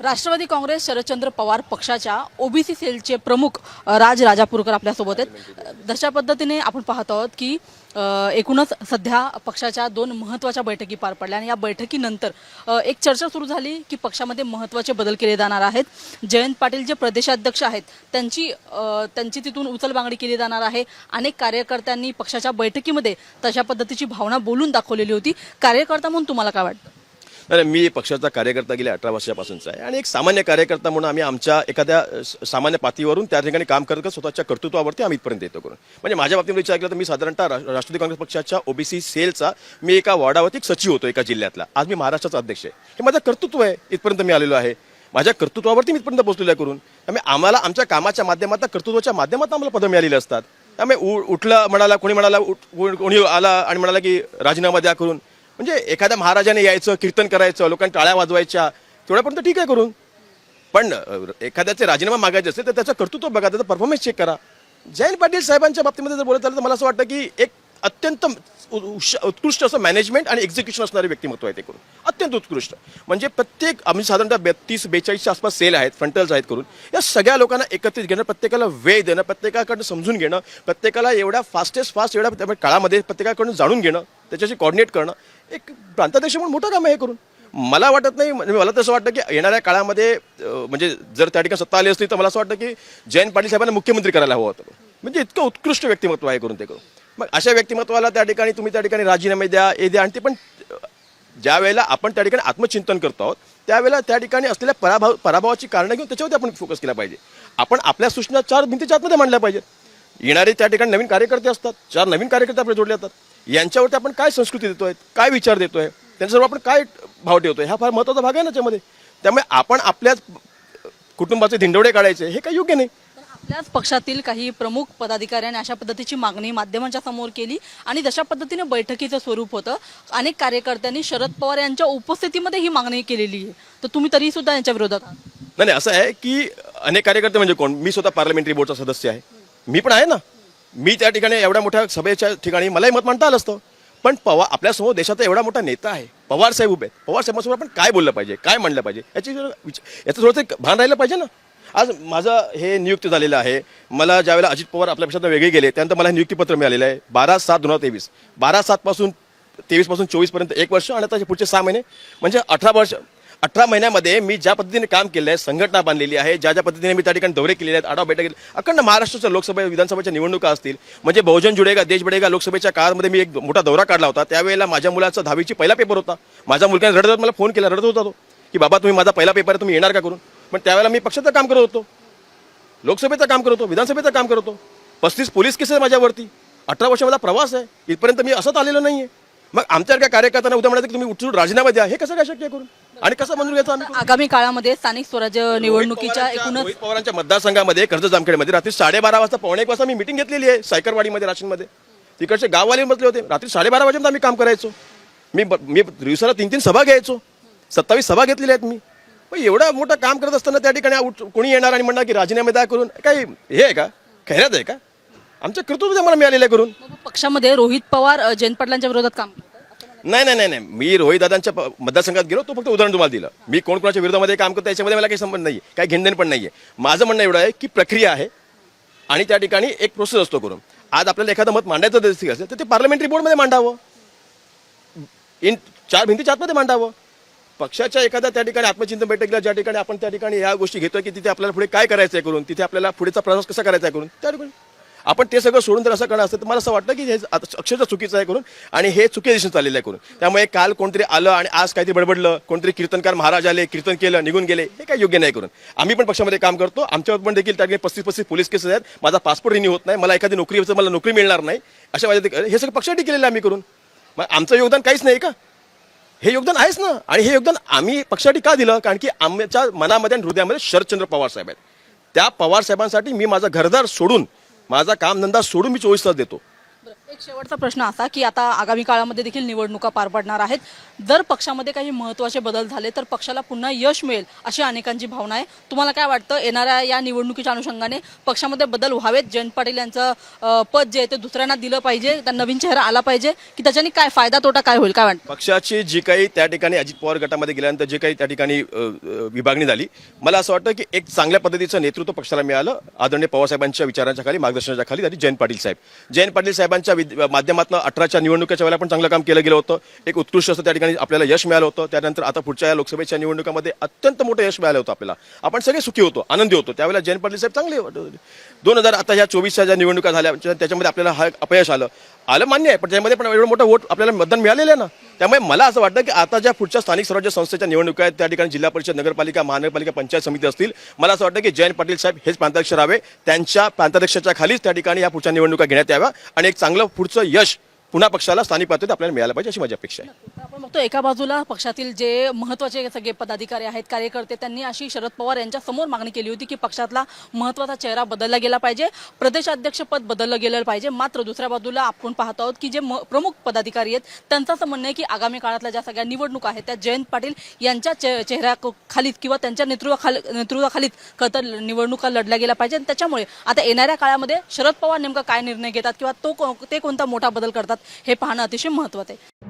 राष्ट्रवादी काँग्रेस शरदचंद्र पवार पक्षाच्या ओबीसी सेलचे प्रमुख राज राजापूरकर आपल्यासोबत आहेत. अ, तशा पद्धतीने आपण पाहत आहोत की एकूणच सध्या पक्षाच्या दोन महत्त्वाच्या बैठकी पार पडल्या आणि या बैठकीनंतर एक चर्चा सुरू झाली की पक्षामध्ये महत्त्वाचे बदल केले जाणार आहेत. जयंत पाटील जे प्रदेशाध्यक्ष आहेत त्यांची त्यांची तिथून उचलबांगडी केली जाणार आहे. अनेक कार्यकर्त्यांनी पक्षाच्या बैठकीमध्ये तशा पद्धतीची भावना बोलून दाखवलेली होती. कार्यकर्ता म्हणून तुम्हाला काय वाटतं? अरे मी पक्षाचा कार्यकर्ता गेल्या अठरा वर्षापासूनचा आहे. आणि एक सामान्य कार्यकर्ता म्हणून आम्ही आमच्या एखाद्या सामान्य पातळीवरून त्या ठिकाणी काम करत स्वतःच्या कर्तृत्वावरती आम्ही इथपर्यंत येतो करून. म्हणजे माझ्या बाबतीत विचार केला तर मी साधारणतः राष्ट्रवादी काँग्रेस पक्षाच्या ओबीसी सेलचा मी एका वॉर्डावरती एक सचिव होतो एका जिल्ह्यातला. आज मी महाराष्ट्राचा अध्यक्ष आहे. हे माझं कर्तृत्व आहे. इथपर्यंत मी आलेलो आहे. माझ्या कर्तृत्वावरती मी इथपर्यंत पोहोचलेलो आहे करून. त्यामुळे आम्हाला आमच्या कामाच्या माध्यमातून कर्तृत्वाच्या माध्यमातून आम्हाला पदं मिळालेली असतात. त्यामुळे उ- उठलं म्हणाला कोणी म्हणाला उठ- कोणी आला आणि म्हणाला की राजीनामा द्या करून. म्हणजे एखाद्या महाराजाने यायचं कीर्तन करायचं लोकांनी टाळ्या वाजवायच्या तेवढ्यापर्यंत ठीक आहे करून. पण एखाद्याचे राजीनामा मागायचे असेल तर त्याचं कर्तृत्व बघा त्याचा परफॉर्मन्स चेक करा. जयंत पाटील साहेबांच्या बाबतीमध्ये जर बोलत आलं तर मला असं वाटतं की एक अत्यंत उ- उश- उत्कृष्ट असं मॅनेजमेंट आणि एक्झिक्युशन असणारे व्यक्तिमत्व आहे ते करून. अत्यंत उत्कृष्ट. म्हणजे प्रत्येक आम्ही साधारणतः बत्तीस बेचाळीसच्या आसपास सेल आहेत फ्रंटल्स आहेत करून या सगळ्या लोकांना एकत्रित घेणं प्रत्येकाला वेळ देणं प्रत्येकाकडनं समजून घेणं प्रत्येकाला एवढ्या फास्टेस्ट फास्ट एवढ्या काळामध्ये प्रत्येकाकडून जाणून घेणं त्याच्याशी कॉर्डिनेट करणं एक प्रांताध्यक्ष म्हणून मोठं काम आहे हे करून. मला वाटत नाही म्हणजे मला तसं वाटतं की येणाऱ्या काळामध्ये म्हणजे जर त्या ठिकाणी सत्ता आली असती तर मला असं वाटतं की जयंत पाटील साहेबांना मुख्यमंत्री करायला हवं होतं. म्हणजे इतकं उत्कृष्ट व्यक्तिमत्व आहे करून ते करून. मग अशा व्यक्तिमत्वाला त्या ठिकाणी तुम्ही त्या ठिकाणी राजीनामे द्या हे द्या. आणि ते पण ज्या वेळेला आपण त्या ठिकाणी आत्मचिंतन करतो आहोत त्यावेळेला त्या ठिकाणी असलेल्या पराभव पराभवाची कारणं घेऊन त्याच्यावरती आपण फोकस केला पाहिजे. आपण आपल्या सूचना चार भिंतीच्या आतमध्ये मांडल्या पाहिजेत. येणारे त्या ठिकाणी नवीन कार्यकर्ते असतात चार नवीन कार्यकर्ते आपले जोडले जातात. यांच्यावरती आपण काय संस्कृती देतोय काय विचार देतोय त्यांच्यासमोर आपण काय भाव ठेवतोय हा फार महत्त्वाचा भाग आहे ना त्याच्यामध्ये त्यामुळे आपण आपल्याच कुटुंबाचे धिंडवडे काढायचे हे काही योग्य नाही. आपल्याच पक्षातील काही प्रमुख पदाधिकाऱ्यांनी अशा पद्धतीची मागणी माध्यमांच्या समोर केली आणि जशा पद्धतीने बैठकीचं स्वरूप होतं अनेक कार्यकर्त्यांनी शरद पवार यांच्या उपस्थितीमध्ये ही मागणी केलेली आहे. तर तुम्ही तरी सुद्धा यांच्या विरोधात नाही नाही असं आहे की अनेक कार्यकर्ते म्हणजे कोण? मी स्वतः पार्लमेंटरी बोर्डचा सदस्य आहे. मी पण आहे ना. मी त्या ठिकाणी एवढ्या मोठ्या सभेच्या ठिकाणी मलाही मत मांडता आलं असतं. पण पवार आपल्यासमोर देशाचा एवढा मोठा नेता आहे. पवार साहेब उभे आहेत. पवार साहेबांसमोर आपण काय बोललं पाहिजे? काय म्हणलं पाहिजे? याची याचं थोडंसं भान राहिलं पाहिजे ना. आज माझं हे नियुक्त झालेलं आहे. मला ज्यावेळेला अजित पवार आपल्यापेक्षा वेगळे गेले त्यानंतर मला हे नियुक्तीपत्र मिळालेलं आहे. बारा सात दोन हजार तेवीस. बारा सातपासून तेवीसपासून चोवीसपर्यंत एक वर्ष आणि आता पुढचे सहा महिने म्हणजे अठरा वर्ष अठरा महिन्यामध्ये मी ज्या पद्धतीने काम केलं आहे संघटना बांधलेली आहे ज्या ज्या पद्धतीने मी त्या ठिकाणी दौरे केलेले आहेत आढावा बैठक केली अखंड महाराष्ट्राच्या लोकसभा विधानसभेच्या निवडणुका असतील म्हणजे बहुजन जुडेगा देश बडेगा लोकसभेच्या काळामध्ये मी एक मोठा दौरा काढला होता. त्यावेळेला माझ्या मुलाचा दहावीची पहिला पेपर होता. माझ्या मुलगाने रडत रडत मला फोन केला रडत होता तो की बाबा तुम्ही माझा पहिला पेपर आहे तुम्ही येणार का करून? पण त्यावेळेला मी पक्षाचं काम करत होतो. लोकसभेचं काम करत होतो विधानसभेचं काम करत होतो. पस्तीस पोलीस केसेस माझ्यावरती. अठरा वर्ष माझा प्रवास आहे. इथपर्यंत मी असंच आलेलो नाहीये. मग आमच्यासारख्या कार्यकर्त्यांना उद्या म्हणायचं की तुम्ही उठून राजीनामा द्या. हे कसं काय शक्य आहे करून? आणि कसं मंजूर घ्यायचं आम्ही? आगामी काळामध्ये स्थानिक स्वराज्य निवडणुकीच्या एकूणच रोहित पवारांच्या मतदारसंघामध्ये कर्ज जामखेडमध्ये रात्री साडेबारा वाजता पावणे एक वाजता मी मिटिंग घेतलेली आहे सायकरवाडीमध्ये राशीनमध्ये. तिकडचे गाववाले बसले होते. रात्री साडेबारा वाजेपर्यंत आम्ही काम करायचो. मी मी दिवसाला तीन तीन सभा घ्यायचो. सत्तावीस सभा घेतलेल्या आहेत मी. मग एवढं मोठं काम करत असताना त्या ठिकाणी कोणी येणार आणि म्हणणार की राजीनामे द्या करून काही हे आहे का? खैरात आहे का? आमचं कर्तृत्व आम्हाला मिळालेलं आहे करून. पक्षामध्ये रोहित पवार जयंत पाटलांच्या विरोधात काम. नाही नाही नाही नाही. मी रोहित दादांच्या मतदारसंघात गेलो तो फक्त उदाहरण तुम्हाला दिलं. मी कोण कोणाच्या विरोधामध्ये काम करतो याच्यामध्ये मला काही संबंध नाही काही घेणदेण पण नाही आहे माझं म्हणणं एवढं आहे की प्रक्रिया आहे आणि त्या ठिकाणी एक प्रोसेस असतो करून. आज आपल्याला एखादं मत मांडायचं असेल तर ते पार्लमेंटरी बोर्डमध्ये मांडावं. इन चार भिंतीच्या आतमध्ये मांडावं. पक्षाच्या एखाद्या त्या ठिकाणी आत्मचिंतन बैठकीला ज्या ठिकाणी आपण त्या ठिकाणी या गोष्टी घेतोय की तिथे आपल्याला पुढे काय करायचं आहे करून तिथे आपल्याला पुढेचा प्रवास कसा करायचा आहे करून त्या ठिकाणी. आपण ते सगळं सोडून जर असं करणार असतं तर मला असं वाटतं की हे अक्षरशः चुकीचं आहे करून आणि हे चुकी दिसून चाललेलं आहे करून. त्यामुळे काल कोणतरी आलं आणि आज काहीतरी बडबडलं कोणतरी कीर्तनकार महाराज आले कीर्तन केलं निघून गेले हे काही योग्य नाही करून. आम्ही पण पक्षामध्ये काम करतो आमच्यावर पण देखील त्या ठिकाणी पस्तीस पस्तीस पोलीस केसेस आहेत माझा पासपोर्ट रिन्यू होत नाही मला एखादी नोकरीचं मला नोकरी मिळणार नाही अशा माझ्या हे सगळं पक्षासाठी केलेलं आम्ही करून. मग आमचं योगदान काहीच नाही का? हे योगदान आहेच ना. आणि हे योगदान आम्ही पक्षासाठी का दिलं? कारण की आमच्या मनामध्ये आणि हृदयामध्ये शरदचंद्र पवार साहेब आहेत. त्या पवार साहेबांसाठी मी माझा घरदार सोडून माझा कामधंदा सोडून मी चोवीस तास देतो. एक शेवटचा प्रश्न असा की आता आगामी काळामध्ये देखील निवडणुका पार पडणार आहेत. जर पक्षामध्ये काही महत्त्वाचे बदल झाले तर पक्षाला पुन्हा यश मिळेल अशी अनेकांची भावना आहे. तुम्हाला काय वाटतं? येणाऱ्या या निवडणुकीच्या अनुषंगाने पक्षामध्ये बदल व्हावेत? जयंत पाटील यांचं पद जे आहे ते दुसऱ्यांना दिलं पाहिजे त्या नवीन चेहरा आला पाहिजे की त्याच्याने काय फायदा तोटा काय होईल? काय वाटतं? पक्षाची जी काही त्या ठिकाणी अजित पवार गटामध्ये गेल्यानंतर जे काही त्या ठिकाणी विभागणी झाली मला असं वाटतं की एक चांगल्या पद्धतीचं नेतृत्व पक्षाला मिळालं. आदरणीय पवारसाहेबांच्या विचारांच्या खाली मार्गदर्शनाच्या खाली आणि जयंत पाटील साहेब. जयंत पाटील साहेबांच्या विद्या माध्यमातून अठराच्या निवडणुकीच्या वेळेला पण चांगलं काम केलं गेलं होतं. एक उत्कृष्ट असं त्या ठिकाणी आपल्याला यश मिळालं होतं. त्यानंतर आता पुढच्या या लोकसभेच्या निवडणुकामध्ये अत्यंत मोठं यश मिळालं होतं आपल्याला. आपण सगळे सुखी होतो आनंदी होतो. त्यावेळेला जयंत पाटील साहेब चांगले होते. दोन हजार आता ह्या चोवीसच्या ज्या निवडणुका झाल्या त्याच्यामध्ये आपल्याला हा अपयश आलं. आलं मान्य आहे पण त्यामध्ये पण एवढं मोठं वोट आपल्याला मतदान मिळालेलं आहे ना. त्यामुळे मला असं वाटतं की आता ज्या पुढच्या स्थानिक स्वराज्य संस्थेच्या निवडणुका आहेत त्या ठिकाणी जिल्हा परिषद नगरपालिका महानगरपालिका पंचायत समिती असतील मला असं वाटतं की जयंत पाटील साहेब हेच प्रांताध्यक्ष राहावे. त्यांच्या प्रांताध्यक्षाच्या खालीच त्या ठिकाणी या पुढच्या निवडणुका घेण्यात याव्या आणि एक चांगलं पुढचं यश पुन्हा पक्षाला स्थानिक पातळीत आपल्याला मिळालं पाहिजे अशी माझी अपेक्षा आहे. आपण बघतो एका बाजूला पक्षातील जे महत्त्वाचे सगळे पदाधिकारी आहेत कार्यकर्ते त्यांनी अशी शरद पवार यांच्या समोर मागणी केली होती की पक्षातला महत्त्वाचा चेहरा बदलला गेला पाहिजे प्रदेशाध्यक्षपद बदललं गेलं पाहिजे. मात्र दुसऱ्या बाजूला आपण पाहत आहोत की जे म- प्रमुख पदाधिकारी आहेत त्यांचं असं म्हणणं आहे की आगामी काळातल्या ज्या सगळ्या निवडणुका आहेत त्या जयंत पाटील यांच्या चेहऱ्या खालीत किंवा त्यांच्या नेतृत्वाखाली नेतृत्वाखालीत खरं तर निवडणुका लढल्या गेल्या पाहिजे आणि त्याच्यामुळे आता येणाऱ्या काळामध्ये शरद पवार नेमका काय निर्णय घेतात किंवा तो को- ते कोणता मोठा बदल करतात हे पाहणं अतिशय महत्वाचं आहे.